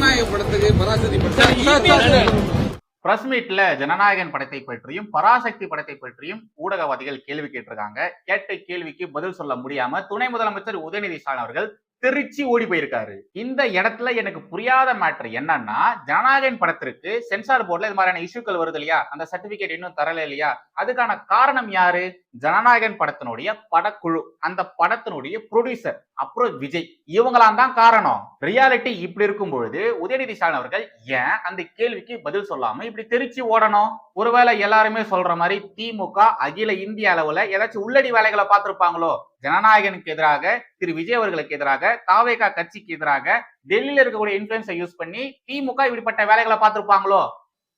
ஜனநாயக படத்துக்கு பராசக்தி படத்தை பிரஸ் மீட்ல ஜனநாயகன் படத்தை பற்றியும் பராசக்தி படத்தை பற்றியும் ஊடகவாதிகள் கேள்வி கேட்டிருக்காங்க. கேட்ட கேள்விக்கு பதில் சொல்ல முடியாம துணை முதலமைச்சர் உதயநிதி ஸ்டாலின் அவர்கள் திருச்சி ஓடி போயிருக்காரு. இந்த இடத்துல எனக்கு புரியாத மேட்ரு என்னன்னா ஜனநாயகன் படத்திற்கு சென்சார் போர்டில் இது மாதிரியான இஷ்யூக்கள் வருது இல்லையா? அந்த சர்டிபிகேட் இன்னும் தரல இல்லையா? அதுக்கான காரணம் யாரு? ஜனநாயகன் படத்தினுடைய படக்குழு அந்த படத்தினுடைய ப்ரொடியூசர் அப்புறம் விஜய். இவங்களாம் தான் காரணம். ரியாலிட்டி இப்படி இருக்கும் பொழுது உதயநிதி ஸ்டாலின் அவர்கள் ஏன் அந்த கேள்விக்கு பதில் சொல்லாம இப்படி திருச்சி ஓடணும்? ஒருவேளை எல்லாருமே சொல்ற மாதிரி திமுக அகில இந்திய அளவுல ஏதாச்சும் உள்ளடி வேலைகளை பார்த்திருப்பாங்களோ? ஜனநாயகனுக்கு எதிராக திரு விஜய் அவர்களுக்கு எதிராக தாவேகா கட்சிக்கு எதிராக டெல்லியில இருக்கக்கூடிய இன்ஃபுளுன்ஸை யூஸ் பண்ணி திமுக இப்படிப்பட்ட வேலைகளை பார்த்திருப்பாங்களோ?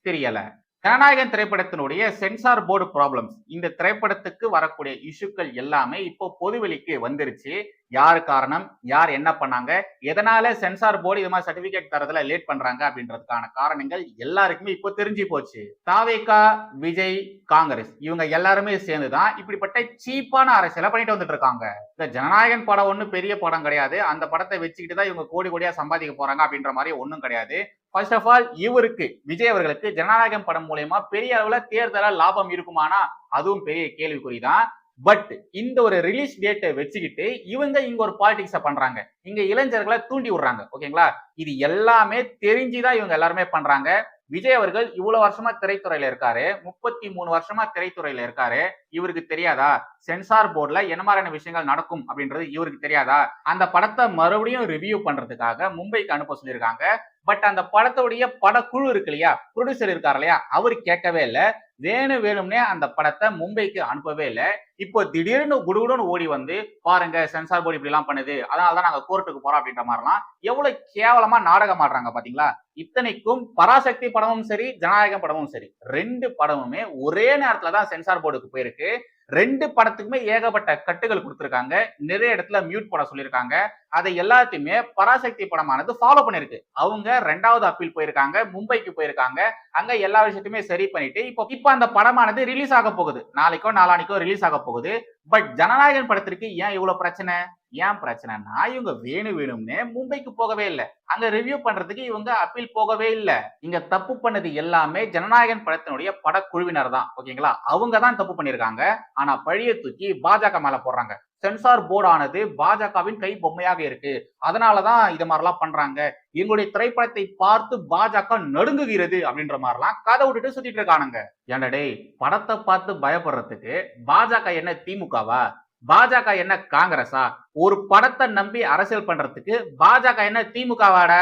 தெரியல. ஜனநாயகன் திரைப்படத்தினுடைய சென்சார் போர்டு ப்ராப்ளம்ஸ் இந்த திரைப்படத்துக்கு வரக்கூடிய இஷ்யூக்கள் எல்லாமே இப்போ பொதுவெளிக்கு வந்துருச்சு. யார் காரணம் யார் என்ன பண்ணாங்க எதனால சென்சார் போர்டு இது மாதிரி சர்டிபிகேட் தரதுல லேட் பண்றாங்க அப்படின்றதுக்கான காரணங்கள் எல்லாருக்குமே இப்போ தெரிஞ்சு போச்சு. தாவேகா விஜய் காங்கிரஸ் இவங்க எல்லாருமே சேர்ந்துதான் இப்படிப்பட்ட சீப்பான அரசியலை பண்ணிட்டு வந்துட்டு இருக்காங்க. இந்த ஜனநாயகன் படம் ஒன்றும் பெரிய படம் கிடையாது. அந்த படத்தை வச்சுக்கிட்டு தான் இவங்க கோடி கோடியா சம்பாதிக்க போறாங்க அப்படின்ற மாதிரி ஒன்றும் கிடையாது. ஃபர்ஸ்ட் ஆஃப் ஆல் இவருக்கு விஜய் அவர்களுக்கு ஜனநாயகம் படம் மூலயமா பெரிய அளவுல தேர்தல லாபம் இருக்குமானா அதுவும் பெரிய கேள்விக்குறிதான். பட் இந்த ஒரு ரிலீஸ் டேட்டை வச்சுக்கிட்டு இவங்க இங்க ஒரு பாலிடிக்ஸ பண்றாங்க. இங்க இளைஞர்களை தூண்டி விடுறாங்க. ஓகேங்களா இது எல்லாமே தெரிஞ்சுதான் இவங்க எல்லாருமே பண்றாங்க. விஜய் அவர்கள் இவ்வளவு வருஷமா திரைத்துறையில இருக்காரு. முப்பத்தி மூணு வருஷமா திரைத்துறையில இருக்காரு. இவருக்கு தெரியாதா? சென்சார் போர்டுல என்ன மாதிரியான விஷயங்கள் நடக்கும் அப்படின்றது இவருக்கு தெரியாதா? அந்த படத்தை மறுபடியும் ரிவ்யூ பண்றதுக்காக மும்பைக்கு அனுப்ப சொல்லியிருக்காங்க. பட் அந்த படத்துடைய படக்குழு இருக்கு இல்லையா? ப்ரொடியூசர் இருக்காரு இல்லையா? அவர் கேட்கவே இல்லை. வேணும் வேணும்னே அந்த படத்தை மும்பைக்கு அனுப்பவே இல்லை. இப்போ திடீர்னு குடுகுடுன்னு ஓடி வந்து பாருங்க சென்சார் போர்டு இப்படி எல்லாம் பண்ணுது. அதனால தான் நாங்கள் கோர்ட்டுக்கு போறோம் அப்படின்ற மாதிரிலாம் எவ்வளவு கேவலமா நாடகம் ஆடுறாங்க பாத்தீங்களா? இத்தனைக்கும் பராசக்தி படமும் சரி ஜனநாயகம் படமும் சரி. ரெண்டு படமுமே ஒரே நேரத்துல தான் சென்சார் போர்டுக்கு போயிருக்கு. ரெண்டு படத்துக்குமே ஏகப்பட்ட கட்டுகள் கொடுத்துருக்காங்க. நிறைய இடத்துல மியூட் போட சொல்லியிருக்காங்க. அதை எல்லாத்தையுமே பராசக்தி படமானது ஃபாலோ பண்ணிருக்கு அவங்க ரெண்டாவது அப்பீல் போயிருக்காங்க மும்பைக்கு போயிருக்காங்க. அங்க எல்லா விஷயத்தையுமே சரி பண்ணிட்டு இப்போ இப்போ அந்த படமானது ரிலீஸ் ஆக போகுது. நாளைக்கோ நாளானிக்கோ ரிலீஸ் ஆக போகுது. பட் ஜனநாயகன் படத்திற்கு ஏன் இவ்வளவு பிரச்சனை? ஏன் பிரச்சனைனா இவங்க வேணும் வேணும்னு மும்பைக்கு போகவே இல்லை. அங்க ரிவ்யூ பண்றதுக்கு இவங்க அப்பீல் போகவே இல்லை. இங்க தப்பு பண்ணது எல்லாமே ஜனநாயகன் படத்தினுடைய படக்குழுவினர் தான். ஓகேங்களா? அவங்க தான் தப்பு பண்ணிருக்காங்க. ஆனா பழிய தூக்கி பாஜக மேல போடுறாங்க. சென்சார் போர்டு ஆனது பாஜகவின் கை பொம்மையாக இருக்கு. அதனாலதான் இது மாதிரிலாம் பண்றாங்க. எங்களுடைய திரைப்படத்தை பார்த்து பாஜக நடுங்குகிறது அப்படின்ற மாதிரிலாம் கதை விட்டுட்டு சுத்திட்டு இருக்கானுங்க. ஏன்டா படத்தை பார்த்து பயப்படுறதுக்கு பாஜக என்ன திமுகவா? பாஜக என்ன காங்கிரஸா? ஒரு படத்தை நம்பி அரசியல் பண்றதுக்கு பாஜக என்ன திமுகவாட?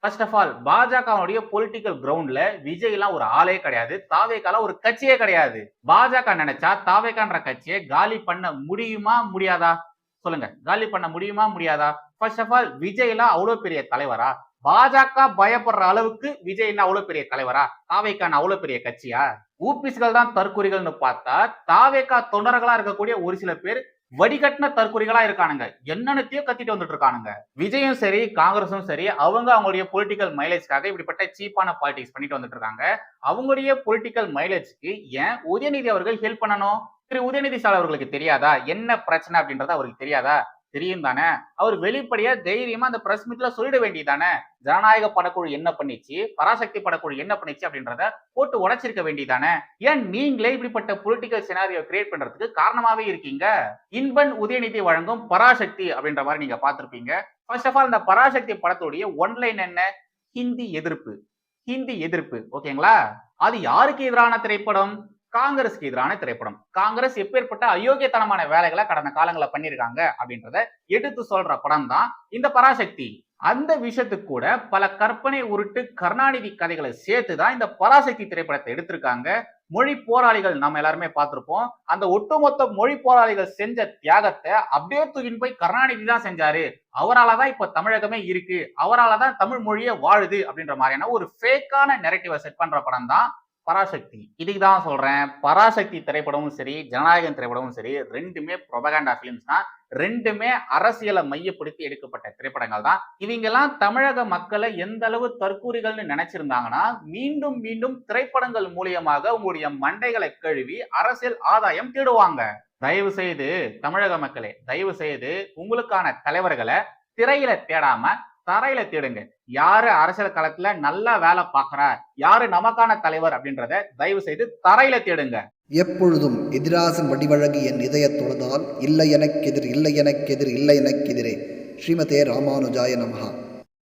ஃபர்ஸ்ட் ஆஃப் ஆல் பாஜகவுடைய பொலிட்டிக்கல் கிரவுண்ட்ல விஜய் எல்லாம் ஒரு ஆளே கிடையாது. தாவேக்கால ஒரு கட்சியே கிடையாது. பாஜக நினைச்சா தாவேக்கான்ற கட்சியை காலி பண்ண முடியுமா முடியாதா? சொல்லுங்க. காலி பண்ண முடியுமா முடியாதா? ஃபர்ஸ்ட் ஆஃப் ஆல் விஜய் எல்லாம் அவ்வளவு பெரிய தலைவரா? பாஜக பயப்படுற அளவுக்கு விஜய் என்ன அவ்வளவு பெரிய தலைவரா? தாவேக்கான் அவ்வளவு பெரிய கட்சியா? ஊபிஸ்கள் தான் தற்கொலைகள்னு பார்த்தா தாவேக்கா தொண்டர்களா இருக்கக்கூடிய ஒரு சில பேர் வடிகட்டின தற்கொலைகளா இருக்கானுங்க. என்னென்னத்தையோ கத்திட்டு வந்துட்டு இருக்கானுங்க. விஜயும் சரி காங்கிரஸும் சரி அவங்க அவங்களுடைய பொலிட்டிக்கல் மைலேஜ்க்காக இப்படிப்பட்ட சீப்பான பாலிடிக்ஸ் பண்ணிட்டு வந்துட்டு இருக்காங்க. அவங்களுடைய பொலிட்டிக்கல் மைலேஜ்க்கு ஏன் உதயநிதி அவர்கள் ஹெல்ப் பண்ணணும்? திரு உதயநிதி சார் அவர்களுக்கு தெரியாதா? என்ன பிரச்சனை அப்படின்றது அவருக்கு தெரியாதா? தெரியும் தானே? அவர் வெளிப்படையா தைரியமா அந்த பிரஸ் மீட்ல சொல்லிட வேண்டியதானே ஜனநாயக படக்குழு என்ன பண்ணிச்சு? பராசக்தி படக்குழு என்ன பண்ணிச்சு அப்படின்றத போட்டு உடைச்சிருக்க வேண்டியதானே ஏன் நீங்களே இப்படிப்பட்ட பொலிட்டிக்கல் சினாரியோ கிரியேட் பண்றதுக்கு காரணமாவே இருக்கீங்க? இன்பன் உதயநிதி வழங்கும் பராசக்தி அப்படின்ற மாதிரி நீங்க பார்த்திருப்பீங்க. ஃபர்ஸ்ட் ஆஃப் ஆல் இந்த பராசக்தி படத்துடைய ஒன்லைன் என்ன? ஹிந்தி எதிர்ப்பு. ஹிந்தி எதிர்ப்பு. ஓகேங்களா அது யாருக்கு எதிரான திரைப்படம்? காங்கிரஸ்க்கு எதிரான திரைப்படம். காங்கிரஸ் எப்பேற்பட்ட அயோக்கியத்தனமான வேலைகளை கடந்த காலங்களில் பண்ணியிருக்காங்க அப்படின்றத எடுத்து சொல்ற படம் தான் இந்த பராசக்தி. அந்த விஷயத்துக்கு கூட பல கற்பனை உருட்டு கருணாநிதி கதைகளை சேர்த்து தான் இந்த பராசக்தி திரைப்படத்தை எடுத்திருக்காங்க. மொழி போராளிகள் நம்ம எல்லாருமே பார்த்திருப்போம். அந்த ஒட்டுமொத்த மொழி போராளிகள் செஞ்ச தியாகத்தை அப்படியே தூக்கின்னு போய் கருணாநிதி தான் செஞ்சாரு. அவரால் தான் இப்போ தமிழகமே இருக்கு. அவரால தான் தமிழ் மொழியே வாழுது அப்படின்ற மாதிரியான ஒரு ஃபேக்கான நெரட்டிவை செட் பண்ற படம் தான் பராசக்தி. இதுக்கு தான் சொல்கிறேன் பராசக்தி திரைப்படமும் சரி ஜனநாயகன் திரைப்படமும் சரி ரெண்டுமே ப்ரொபகண்டா ஃபிலிம்ஸ் தான். ரெண்டுமே அரசியலை மையப்படுத்தி எடுக்கப்பட்ட திரைப்படங்கள் தான். இவங்கெல்லாம் தமிழக மக்களை எந்த அளவு தற்கூறிகள்னு நினைச்சிருந்தாங்கன்னா மீண்டும் மீண்டும் திரைப்படங்கள் மூலியமாக உங்களுடைய மண்டைகளை கழுவி அரசியல் ஆதாயம் தேடுவாங்க. தயவு செய்து தமிழக மக்களே தயவு செய்து உங்களுக்கான தலைவர்களை திரையில தேடாம தரையில தேடுங்க. யாரு அரசியல் களத்துல நல்லா வேலை பார்க்கறா? யாரு நமக்கான தலைவர் அப்படின்றத தயவு செய்து தரையில தேடுங்க. எப்பொழுதும் எதிராசன் வடிவழகு என் இதய தொழுதால் இல்லை எனக்கெதிர் இல்லை எனக்கெதிர் இல்லை எனக்கெதிரே ஸ்ரீமதே ராமானுஜாய நமகா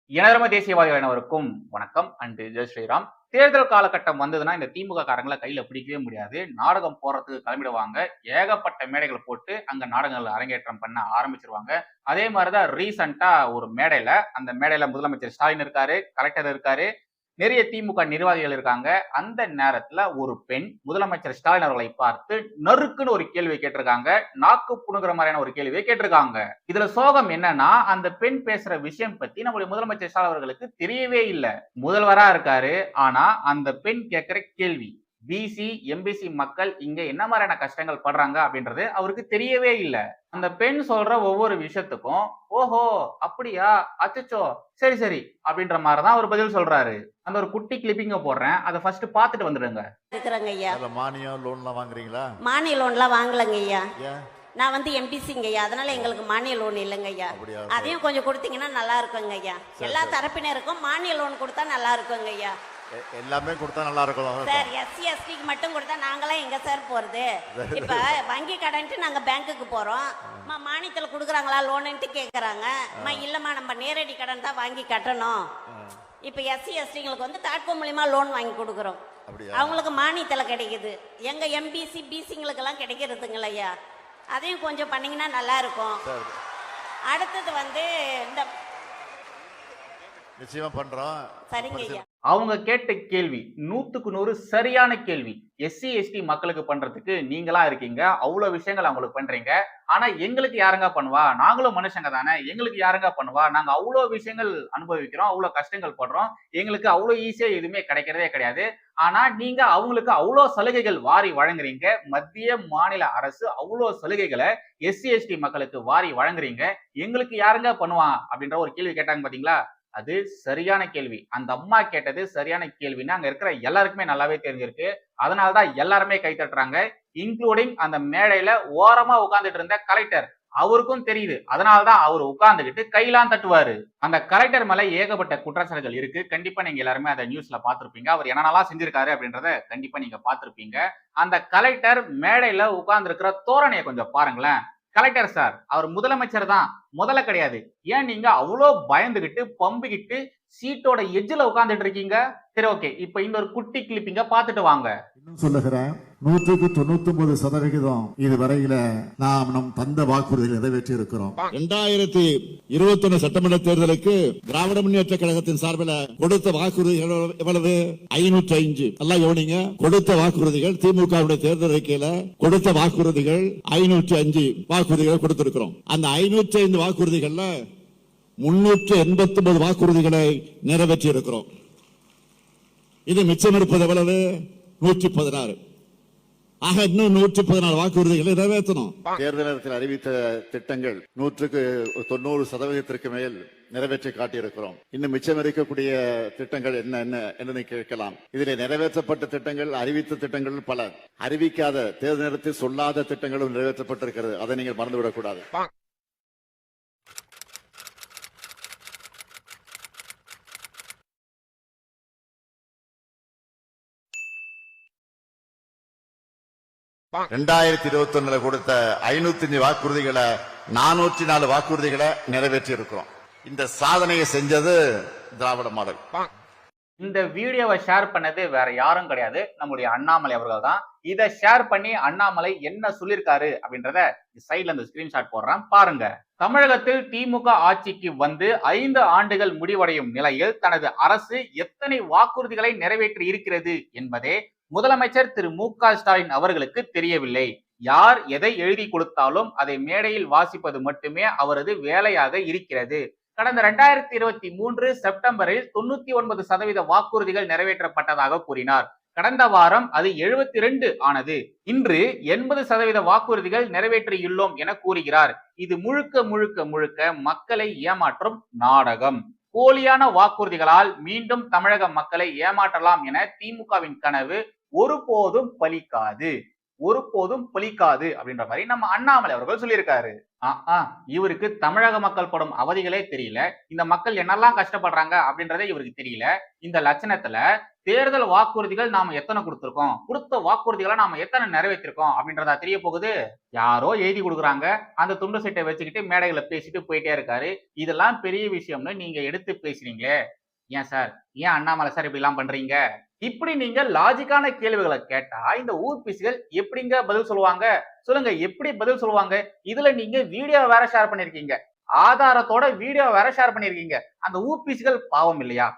இனதர்ம தேசியவாதிகள் அனைவருக்கும் வணக்கம். அண்டு ஜெய் ஸ்ரீராம். தேர்தல் காலகட்டம் வந்ததுன்னா இந்த திமுக காரங்களை கையில பிடிக்கவே முடியாது. நாடகம் போறதுக்கு கிளம்பிடுவாங்க. ஏகப்பட்ட மேடைகள் போட்டு அங்க நாடகங்கள் அரங்கேற்றம் பண்ண ஆரம்பிச்சிருவாங்க. அதே மாதிரிதான் ரீசண்டா ஒரு மேடையில அந்த மேடையில முதலமைச்சர் ஸ்டாலின் இருக்காரு கலெக்டர் இருக்காரு நிறைய திமுக நிர்வாகிகள் இருக்காங்க. அந்த நேரத்துல ஒரு பெண் முதலமைச்சர் ஸ்டாலின் அவர்களை பார்த்து நறுக்குன்னு ஒரு கேள்வி கேட்டிருக்காங்க. நாக்கு புணுகிற மாதிரியான ஒரு கேள்வியை கேட்டிருக்காங்க. இதுல சோகம் என்னன்னா அந்த பெண் பேசுற விஷயம் பத்தி நம்முடைய முதலமைச்சர் ஸ்டாலின் அவர்களுக்கு தெரியவே இல்லை. முதல்வரா இருக்காரு ஆனா அந்த பெண் கேட்கிற கேள்வி. பிசி எம்பிசி மக்கள் இங்க என்ன மாதிரியான கஷ்டங்கள் படுறாங்க அப்படின்றது அவருக்கு தெரியவே இல்லை. அந்த பெண் சொல்ற ஒவ்வொரு விஷயத்துக்கும் ஓஹோ அப்படியா? அச்சச்சோ சரி சரி அப்படின்ற மாதிரி தான் அவர் பதில் சொல்றாரு. அந்த ஒரு குட்டி கிளிப்பிங்க போடுறேன். அதை ஃபர்ஸ்ட் பார்த்துட்டு வந்துடுங்க. இருக்கிறேங்க ஐயா. மானியம் லோன்லாம் வாங்குறீங்களா? மானிய லோன்லாம் வாங்கலைங்க ஐயா. நான் வந்து எம்பிசிங்க ஐயா. அதனால எங்களுக்கு மானிய லோன் இல்லைங்க ஐயா. அதையும் கொஞ்சம் கொடுத்தீங்கன்னா நல்லா இருக்குங்க ஐயா. எல்லா தரப்பினருக்கும் மானிய லோன் கொடுத்தா நல்லா இருக்குங்க ஐயா. எல்லாமே கொடுத்தா நல்லா இருக்கும் சார் எஸ்சி எஸ்டிக்கு மட்டும் கொடுத்தா நாங்களாம் எங்க சார் போறது? இப்ப வங்கி கடன்ட்டு நாங்க பேங்க்குக்கு போறோம். அம்மா மானியத்தில் கொடுக்குறாங்களா லோனுன்ட்டு கேட்குறாங்க அம்மா இல்லைம்மா நம்ம நேரடி கடன் தான் வாங்கி கட்டணும். இப்போ எஸ்சி எஸ்டிங்களுக்கு வந்து தாட்கோ மூலியமா லோன் வாங்கி கொடுக்குறோம்? அவங்களுக்கு மானியத்தில் கிடைக்குது. எங்க எம்பிசி பிசிங்களுக்கெல்லாம் கிடைக்கிறதுங்கள ஐயா அதையும் கொஞ்சம் பண்ணீங்கன்னா நல்லா இருக்கும் அடுத்தது வந்து இந்த நிச்சயமா பண்றோம். சரிங்க ஐயா. அவங்க கேட்ட கேள்வி நூற்றுக்கு நூறு சரியான கேள்வி. எஸ்சி எஸ்டி மக்களுக்கு பண்றதுக்கு நீங்களா இருக்கீங்க? அவ்வளோ விஷயங்கள் அவங்களுக்கு பண்றீங்க. ஆனா எங்களுக்கு யாருங்க பண்ணுவா? நாங்களும் மனுஷங்க தானே. எங்களுக்கு யாருங்க பண்ணுவா? நாங்க அவ்வளோ விஷயங்கள் அனுபவிக்கிறோம் அவ்வளோ கஷ்டங்கள் படுறோம். எங்களுக்கு அவ்வளோ ஈஸியா எதுவுமே கிடைக்கிறதே கிடையாது. ஆனா நீங்க அவங்களுக்கு அவ்வளோ சலுகைகள் வாரி வழங்குறீங்க. மத்திய மாநில அரசு அவ்வளோ சலுகைகளை எஸ்சி எஸ்டி மக்களுக்கு வாரி வழங்குறீங்க. எங்களுக்கு யாருங்க பண்ணுவா? அப்படின்ற ஒரு கேள்வி கேட்டாங்க பாத்தீங்களா? அது சரியான கேள்வி. அந்த அம்மா கேட்டது சரியான கேள்வின்னு அங்க இருக்கிற எல்லாருக்குமே நல்லாவே தெரிஞ்சிருக்கு. அதனாலதான் எல்லாருமே கை தட்டுறாங்க. இன்க்ளூடிங் அந்த மேடையில ஓரமா உட்கார்ந்துட்டு இருந்த கலெக்டர் அவருக்கும் தெரியுது. அதனாலதான் அவர் உட்கார்ந்துக்கிட்டு கையெல்லாம் தட்டுவாரு. அந்த கலெக்டர் மேல ஏகப்பட்ட குற்றச்சாட்டுகள் இருக்கு. கண்டிப்பா நீங்க எல்லாருமே அதை நியூஸ்ல பாத்திருப்பீங்க அவர் என்னென்னலாம் செஞ்சிருக்காரு அப்படின்றத கண்டிப்பா நீங்க பாத்திருப்பீங்க அந்த கலெக்டர் மேடையில உட்கார்ந்து இருக்கிற தோரணையை கொஞ்சம் பாருங்களேன். கலெக்டர் சார் அவர் முதலமைச்சர் தான். முதல்ல கிடையாது. ஏன் நீங்க அவ்வளோ பயந்துகிட்டு பம்பிக்கிட்டு சீட்டோட எஜ்ஜில் உட்கார்ந்துட்டு இருக்கீங்க சரி ஓகே இப்போ ஒரு குட்டி கிளிப்பிங்க பார்த்துட்டு வாங்க. இன்னும் சொல்லுகிறேன் நூற்றுக்கு தொண்ணூத்தி ஒன்பது சதவிகிதம் இதுவரையில நாம் நம் தந்த வாக்குறுதிகளை நிறைவேற்றி இருக்கிறோம் இரண்டாயிரத்தி இருபத்தி ஒன்னு சட்டமன்ற தேர்தலுக்கு திராவிட முன்னேற்ற கழகத்தின் சார்பில் கொடுத்த வாக்குறுதிகள் எவ்வளவு ஐநூற்றி ஐந்து நல்லா கவனிங்க. கொடுத்த வாக்குறுதிகள் திமுக தேர்தல் அறிக்கையில கொடுத்த வாக்குறுதிகள் ஐநூற்றி அஞ்சு வாக்குறுதிகளை கொடுத்திருக்கிறோம். அந்த ஐநூற்றி ஐந்து வாக்குறுதிகள்ல முன்னூற்று எண்பத்தி ஒன்பது வாக்குறுதிகளை நிறைவேற்றி இருக்கிறோம் இது மிச்சம் இருப்பது எவ்வளவு? நூற்றி பதினாறு. ஆக இன்னும் நூற்றி பதினாறு வாக்குறுதிகளை நிறைவேற்றணும். தேர்தல் நேரத்தில் அறிவித்த திட்டங்கள் நூற்றுக்கு தொண்ணூறு சதவீதத்திற்கு மேல் நிறைவேற்றி காட்டியிருக்கிறோம். இன்னும் மிச்சம் இருக்கக்கூடிய திட்டங்கள் என்ன என்ன என்று கேட்கலாம். இதில் நிறைவேற்றப்பட்ட திட்டங்கள் அறிவித்த திட்டங்கள் பல. அறிவிக்காத தேர்தல் நேரத்தில் சொல்லாத திட்டங்களும் நிறைவேற்றப்பட்டிருக்கிறது. அதை நீங்கள் மறந்துவிடக் கூடாது ரெண்டாயிரத்தி இருபத்தி ஒண்ணுல கொடுத்த ஐநூத்தி அஞ்சு வாக்குறுதிகளை நானூற்றி நாலு வாக்குறுதிகளை நிறைவேற்றி இருக்கிறோம் இந்த சாதனையை செஞ்சது திராவிட மாடல். இந்த வீடியோவை ஷேர் பண்ணது வேற யாரும் கிடையாது. நம்முடைய அண்ணாமலை அவர்கள் தான். இதை ஷேர் பண்ணி அண்ணாமலை என்ன சொல்லியிருக்காரு அப்படின்றத சைட்ல இந்த ஸ்கிரீன்ஷாட் போடுறேன். பாருங்க. தமிழகத்தில் திமுக ஆட்சிக்கு வந்து ஐந்து ஆண்டுகள் முடிவடையும் நிலையில் தனது அரசு எத்தனை வாக்குறுதிகளை நிறைவேற்றி இருக்கிறது என்பதே முதலமைச்சர் திரு மு க ஸ்டாலின் அவர்களுக்கு தெரியவில்லை. யார் எதை எழுதி கொடுத்தாலும் அதை மேடையில் வாசிப்பது மட்டுமே அவரது வேலையாக இருக்கிறது. கடந்த ரெண்டாயிரத்தி இருபத்தி மூன்று செப்டம்பரில் தொண்ணூத்தி ஒன்பது சதவீத வாக்குறுதிகள் நிறைவேற்றப்பட்டதாக கூறினார். கடந்த வாரம் அது எழுபத்தி ரெண்டு ஆனது. இன்று எண்பது சதவீத வாக்குறுதிகள் நிறைவேற்றியுள்ளோம் என கூறுகிறார். இது முழுக்க முழுக்க முழுக்க மக்களை ஏமாற்றும் நாடகம். போலியான வாக்குறுதிகளால் மீண்டும் தமிழக மக்களை ஏமாற்றலாம் என திமுகவின் கனவு ஒருபோதும் பலிக்காது. ஒருபோதும் பலிக்காது அப்படின்ற மாதிரி நம்ம அண்ணாமலை அவர்கள் சொல்லியிருக்காரு. ஆ, ஆ, இவருக்கு தமிழக மக்கள் படும் அவதிகளே தெரியல. இந்த மக்கள் என்னெல்லாம் கஷ்டப்படுறாங்க அப்படின்றதே இவருக்கு தெரியல. இந்த லட்சணத்துல தேர்தல் வாக்குறுதிகள் நாம எத்தனை கொடுத்துருக்கோம்? கொடுத்த வாக்குறுதிகளை நாம எத்தனை நிறைவேற்றிருக்கோம் அப்படின்றதா தெரிய போகுது. யாரோ எழுதி கொடுக்குறாங்க. அந்த துண்டு சீட்டை வச்சுக்கிட்டு மேடைகளை பேசிட்டு போயிட்டே இருக்காரு. இதெல்லாம் பெரிய விஷயம்னு நீங்க எடுத்து பேசுறீங்களே. ஏன் சார்? ஏன் அண்ணாமலை சார் இப்படி எல்லாம் பண்றீங்க? இப்படி நீங்க லாஜிக்கான கேள்விகளை கேட்டா இந்த ஊர்பிசிகள் எப்படிங்க பதில் சொல்லுவாங்க? சொல்லுங்க எப்படி பதில் சொல்லுவாங்க? இதுல நீங்க வீடியோ வேற ஷேர் பண்ணிருக்கீங்க. ஆதாரத்தோட வீடியோ வேற ஷேர் பண்ணிருக்கீங்க. அந்த ஊர்பிசிகள் பாவம் இல்லையா?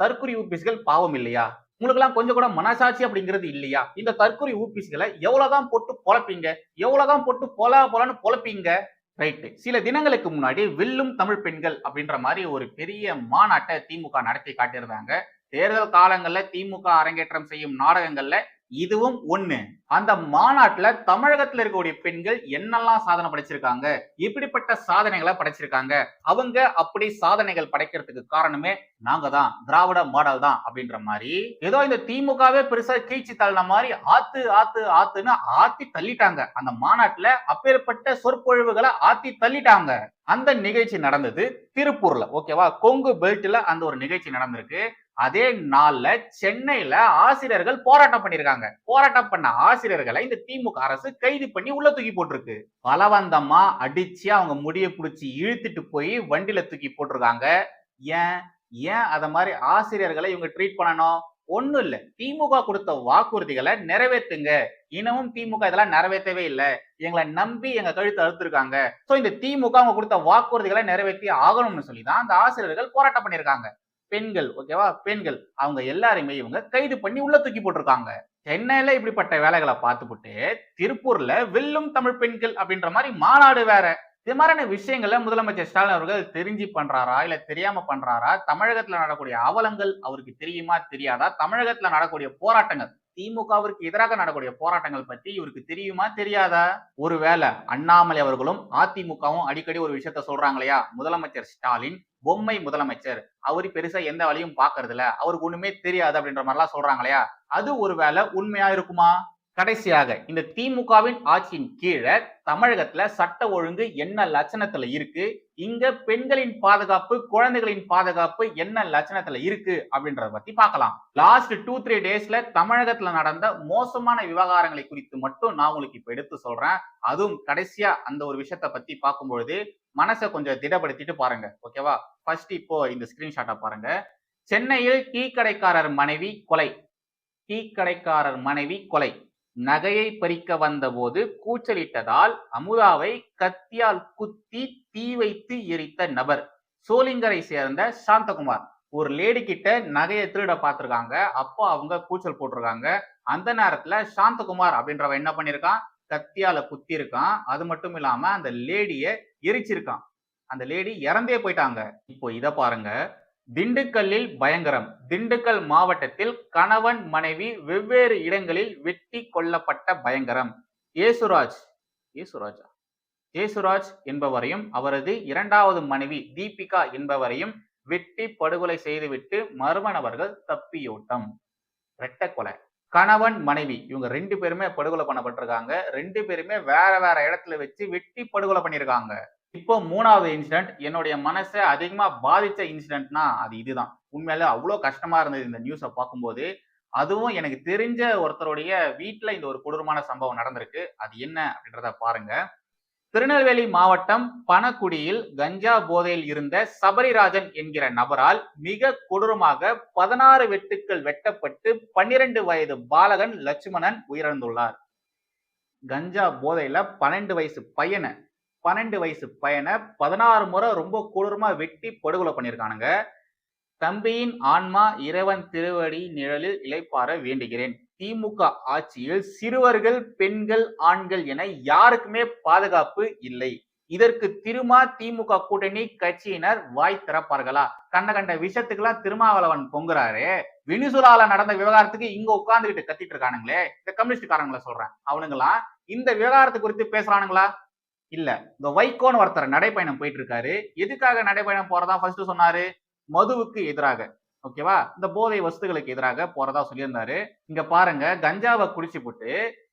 தற்குறி ஊர்பிசிகள் பாவம் இல்லையா? உங்களுக்கெல்லாம் கொஞ்சம் கூட மனசாட்சி அப்படிங்கிறது இல்லையா? இந்த தற்குறி ஊர்பிசிகளை எவ்வளவுதான் போட்டு பொழப்பீங்க? எவ்வளவுதான் போட்டு பொல பொலன்னு பொழப்பீங்க? ரைட்டு சில தினங்களுக்கு முன்னாடி வெல்லும் தமிழ் பெண்கள் அப்படின்ற மாதிரி ஒரு பெரிய மாநாட்டை திமுக நடத்தி காட்டியிருந்தாங்க. தேர்தல் காலங்களில் திமுக அரங்கேற்றம் செய்யும் நாடகங்கள்ல இதுவும் ஒண்ணு. அந்த மாநாட்டுல தமிழகத்துல இருக்கக்கூடிய பெண்கள் என்னெல்லாம் சாதனை படைச்சிருக்காங்க? இப்படிப்பட்ட சாதனைகளை படைச்சிருக்காங்க. அவங்க அப்படி சாதனைகள் படைக்கிறதுக்கு காரணமே நாங்க தான் திராவிட மாடல் தான் அப்படின்ற மாதிரி. ஏதோ இந்த திமுகவே பெருசா கீழ்ச்சி தள்ளின மாதிரி ஆத்து ஆத்து ஆத்துன்னு ஆத்தி தள்ளிட்டாங்க. அந்த மாநாட்டுல அப்பேற்பட்ட சொற்பொழிவுகளை ஆத்தி தள்ளிட்டாங்க. அந்த நிகழ்ச்சி நடந்தது திருப்பூர்ல. ஓகேவா? கொங்கு பெல்ட்ல அந்த ஒரு நிகழ்ச்சி நடந்திருக்கு. அதே நாள்ல சென்னையில ஆசிரியர்கள் போராட்டம் பண்ணிருக்காங்க. போராட்டம் பண்ண ஆசிரியர்களை இந்த திமுக அரசு கைது பண்ணி உள்ள தூக்கி போட்டிருக்கு. பலவந்தமா அடிச்சு அவங்க முடிய பிடிச்சி இழுத்துட்டு போய் வண்டியில தூக்கி போட்டிருக்காங்க. ஏன்? ஏன் அத மாதிரி ஆசிரியர்களை இவங்க ட்ரீட் பண்ணணும்? ஒண்ணும் இல்ல. திமுக கொடுத்த வாக்குறுதிகளை நிறைவேற்றுங்க இன்னமும் திமுக இதெல்லாம் நிறைவேற்றவே இல்லை. எங்களை நம்பி எங்க கழுத்து அழுத்திருக்காங்க ஸோ இந்த திமுக அவங்க கொடுத்த வாக்குறுதிகளை நிறைவேற்றி ஆகணும்னு சொல்லி தான் அந்த ஆசிரியர்கள் போராட்டம் பண்ணியிருக்காங்க பெண்கள் ஓகேவா பெண்கள். அவங்க எல்லாரையுமே இவங்க கைது பண்ணி உள்ள தூக்கி போட்டிருக்காங்க. சென்னையில இப்படிப்பட்ட வேலைகளை பார்த்துப்புட்டு திருப்பூர்ல வெல்லும் தமிழ் பெண்கள் அப்படின்ற மாதிரி மாநாடு வேற. இது மாதிரியான விஷயங்களை முதலமைச்சர் ஸ்டாலின் அவர்கள் தெரிஞ்சு பண்றாரா? இல்ல தெரியாம பண்றாரா? தமிழகத்துல நடக்கூடிய அவலங்கள் அவருக்கு தெரியுமா தெரியாதா? தமிழகத்துல நடக்கூடிய போராட்டங்கள் திமுகவிற்கு எதிராக நடக்கக்கூடிய போராட்டங்கள் பத்தி இவருக்கு தெரியுமா தெரியாதா? ஒருவேளை அண்ணாமலை அவர்களும் அதிமுகவும் அடிக்கடி ஒரு விஷயத்த சொல்றாங்க இல்லையா முதலமைச்சர் ஸ்டாலின் பொம்மை முதலமைச்சர். அவரு பெருசா எந்த வேலையும் பாக்குறது இல்ல அவருக்கு ஒண்ணுமே தெரியாது அப்படின்ற மாதிரிலாம் சொல்றாங்க இல்லையா? அது ஒருவேளை உண்மையா இருக்குமா? கடைசியாக இந்த திமுகவின் ஆட்சியின் கீழே தமிழகத்துல சட்ட ஒழுங்கு என்ன லட்சணத்துல இருக்கு? இங்க பெண்களின் பாதுகாப்பு குழந்தைகளின் பாதுகாப்பு என்ன லட்சணத்துல இருக்கு? அப்படின்றத பத்தி பார்க்கலாம். லாஸ்ட் டூ த்ரீ டேஸ்ல தமிழகத்துல நடந்த மோசமான விவகாரங்களை குறித்து மட்டும் நான் உங்களுக்கு இப்ப எடுத்து சொல்றேன். அதுவும் கடைசியா அந்த ஒரு விஷயத்த பத்தி பார்க்கும்பொழுது மனசை கொஞ்சம் திடப்படுத்திட்டு பாருங்க. ஓகேவா ஃபர்ஸ்ட் இப்போ இந்த ஸ்கிரீன்ஷாட்டை பாருங்க. சென்னையில் டீ கடைக்காரர் மனைவி கொலை. டீ கடைக்காரர் மனைவி கொலை. நகையை பறிக்க வந்தபோது கூச்சலிட்டதால் அமுதாவை கத்தியால் குத்தி தீ வைத்து எரித்த நபர். சோளிங்கரை சேர்ந்த சாந்தகுமார். ஒரு லேடி கிட்ட நகையை திருட பார்த்திருக்காங்க. அப்போ அவங்க கூச்சல் போட்டிருக்காங்க. அந்த நேரத்துல சாந்தகுமார் அப்படின்றவன் என்ன பண்ணிருக்கான்? கத்தியால குத்தி இருக்கான் அது மட்டும் இல்லாம அந்த லேடிய எரிச்சிருக்கான். அந்த லேடி இறந்தே போயிட்டாங்க. இப்போ இதை பாருங்க. திண்டுக்கல்லில் பயங்கரம். திண்டுக்கல் மாவட்டத்தில் கணவன் மனைவி வெவ்வேறு இடங்களில் வெட்டி கொல்லப்பட்ட பயங்கரம். ஏசுராஜ். ஏசுராஜா? ஏசுராஜ் என்பவரையும் அவரது இரண்டாவது மனைவி தீபிகா என்பவரையும் வெட்டி படுகொலை செய்துவிட்டு மர்மணவர்கள் தப்பியோட்டம். இரட்ட கொலை. கணவன் மனைவி இவங்க ரெண்டு பேருமே படுகொலை பண்ணப்பட்டிருக்காங்க. ரெண்டு பேருமே வேற வேற இடத்துல வச்சு வெட்டி படுகொலை பண்ணியிருக்காங்க. இப்போ மூணாவது இன்சிடென்ட் என்னுடைய மனசை அதிகமா பாதித்த இன்சிடென்ட்னா அது இதுதான். உண்மையில அவ்வளோ கஷ்டமா இருந்தது இந்த நியூஸை பார்க்கும்போது. அதுவும் எனக்கு தெரிஞ்ச ஒருத்தருடைய வீட்டில் இந்த ஒரு கொடூரமான சம்பவம் நடந்திருக்கு. அது என்ன அப்படின்றத பாருங்க. திருநெல்வேலி மாவட்டம் பணக்குடியில் கஞ்சா போதையில் இருந்த சபரிராஜன் என்கிற நபரால் மிக கொடூரமாக பதினாறு வெட்டுக்கள் வெட்டப்பட்டு பன்னிரண்டு வயது பாலகன் லட்சுமணன் உயிரிழந்துள்ளார். கஞ்சா போதையில பன்னெண்டு வயசு பையனை பன்னெண்டு வயசு பையனை பதினாறு முறை ரொம்ப கொடூரமா வெட்டி படுகொலை பண்ணியிருக்கானுங்க தம்பியின் ஆன்மா இறைவன் திருவடி நிழலில் இழைப்பார வேண்டுகிறேன். திமுக ஆட்சியில் சிறுவர்கள் பெண்கள் ஆண்கள் என யாருக்குமே பாதுகாப்பு இல்லை. இதற்கு திருமா திமுக கூட்டணி கட்சியினர் வாய் திறப்பார்களா? கண்ட கண்ட விஷயத்துக்கெல்லாம் திருமாவளவன் பொங்குறாரு. வெனிசுலால நடந்த விவகாரத்துக்கு இங்க உட்கார்ந்துகிட்டு கத்திட்டு இருக்கானுங்களே. இந்த கம்யூனிஸ்ட் காரங்களை சொல்றேன். அவனுங்களாம் இந்த விவகாரத்து குறித்து பேசுறானுங்களா? இல்ல. இந்த வைகோன்னு ஒருத்தர் நடைப்பயணம் போயிட்டு இருக்காரு எதுக்காக நடைப்பயணம் போறதா ஃபர்ஸ்ட் சொன்னாரு? மதுவுக்கு எதிராக. ஓகேவா இந்த போதை வஸ்துகளுக்கு எதிராக போறதா சொல்லியிருந்தாரு. இங்க பாருங்க கஞ்சாவை குடிச்சு போட்டு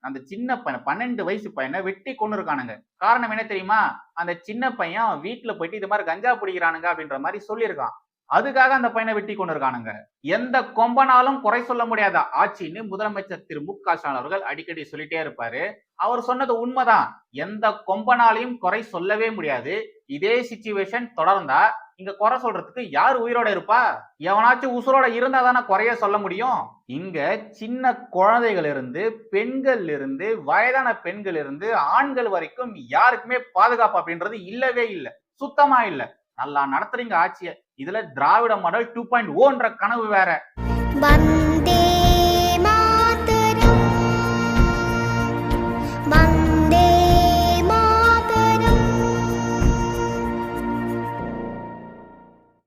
அந்த சின்ன பையன் பன்னெண்டு வயசு பையனை வெட்டி கொண்டு இருக்கானுங்க காரணம் என்ன தெரியுமா? அந்த சின்ன பையன் வீட்டுல போயிட்டு இது மாதிரி கஞ்சா பிடிக்கிறானுங்க அப்படின்ற மாதிரி சொல்லியிருக்கான். அதுக்காக அந்த பையனை வெட்டி கொண்டு இருக்கானுங்க எந்த கொம்பனாலும் குறை சொல்ல முடியாத? ஆட்சின்னு முதலமைச்சர் திரு மு க ஸ்டாலின் அவர்கள் அடிக்கடி சொல்லிட்டே இருப்பாரு. அவர் சொன்னது உண்மைதான். எந்த கொம்பனாலையும் குறை சொல்லவே முடியாது. இதே சிச்சுவேஷன் தொடர்ந்தா இங்க குறை சொல்றதுக்கு யார் உயிரோட இருப்பா? எவனாச்சும் உசுரோட இருந்தா தானே குறைய சொல்ல முடியும்? இங்க சின்ன குழந்தைகள் இருந்து பெண்கள் இருந்து வயதான பெண்கள் இருந்து ஆண்கள் வரைக்கும் யாருக்குமே பாதுகாப்பு அப்படின்றது இல்லவே இல்லை. சுத்தமா இல்லை. நல்லா நடத்துறீங்க ஆட்சிய. இதுல திராவிட மாடல் டூ பாயிண்ட் ஓன்ற கனவு வேற.